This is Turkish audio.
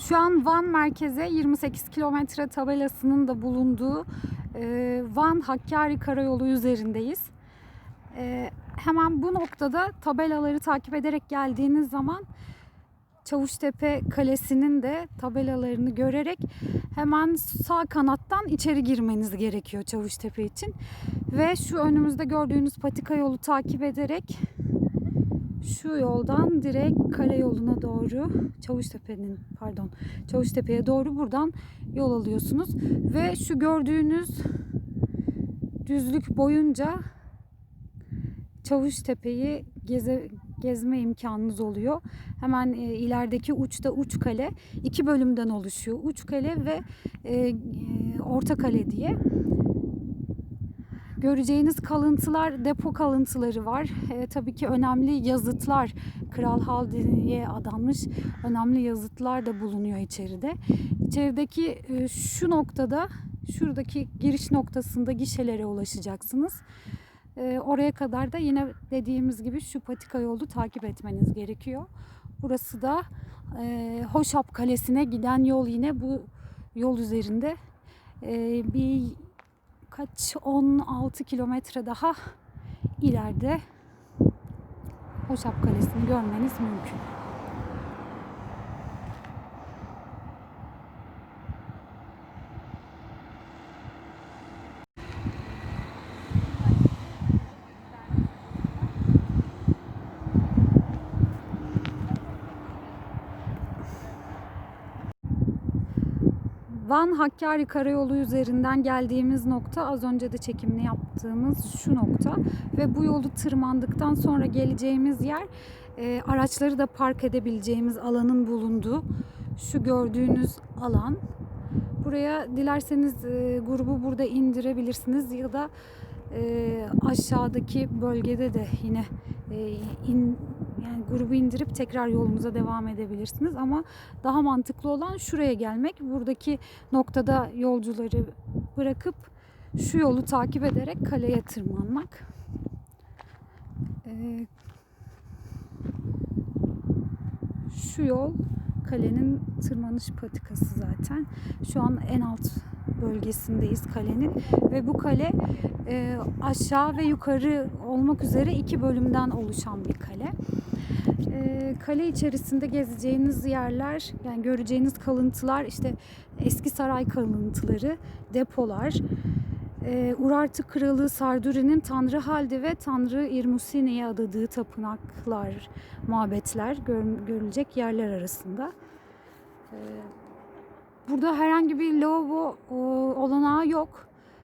Şu an Van merkeze 28 kilometre tabelasının da bulunduğu e, Van Hakkari Karayolu üzerindeyiz. E, hemen bu noktada tabelaları takip ederek geldiğiniz zaman Çavuştepe Kalesi'nin de tabelalarını görerek hemen sağ kanattan içeri girmeniz gerekiyor Çavuştepe için. Ve şu önümüzde gördüğünüz patika yolu takip ederek şu yoldan direkt kale yoluna doğru Çavuştepe'nin pardon Çavuştepe'ye doğru buradan yol alıyorsunuz ve şu gördüğünüz düzlük boyunca Çavuştepe'yi geze, gezme imkanınız oluyor. Hemen e, ilerideki uçta uç kale iki bölümden oluşuyor. Uç kale ve e, e, orta kale diye. Göreceğiniz kalıntılar, depo kalıntıları var. E, tabii ki önemli yazıtlar, Kral Haldi'ye adanmış önemli yazıtlar da bulunuyor içeride. İçerideki e, şu noktada, şuradaki giriş noktasında gişelere ulaşacaksınız. E, oraya kadar da yine dediğimiz gibi şu patika yolu takip etmeniz gerekiyor. Burası da e, Hoşap Kalesi'ne giden yol yine bu yol üzerinde. E, bir kaç 16 kilometre daha ileride Hoşap Kalesi'ni görmeniz mümkün. Van Hakkari Karayolu üzerinden geldiğimiz nokta az önce de çekimini yaptığımız şu nokta ve bu yolu tırmandıktan sonra geleceğimiz yer e, araçları da park edebileceğimiz alanın bulunduğu şu gördüğünüz alan. Buraya dilerseniz e, grubu burada indirebilirsiniz ya da e, aşağıdaki bölgede de yine e, in, yani grubu indirip tekrar yolumuza devam edebilirsiniz ama daha mantıklı olan şuraya gelmek. Buradaki noktada yolcuları bırakıp şu yolu takip ederek kaleye tırmanmak. Ee, şu yol kalenin tırmanış patikası zaten. Şu an en alt bölgesindeyiz kalenin ve bu kale e, aşağı ve yukarı olmak üzere iki bölümden oluşan bir kale. E, kale içerisinde gezeceğiniz yerler, yani göreceğiniz kalıntılar işte eski saray kalıntıları, depolar, e, Urartu Kralı Sarduri'nin Tanrı Haldi ve Tanrı Irmusine'ye adadığı tapınaklar, mabetler gör- görülecek yerler arasında. E, Burada herhangi bir lavabo olanağı yok.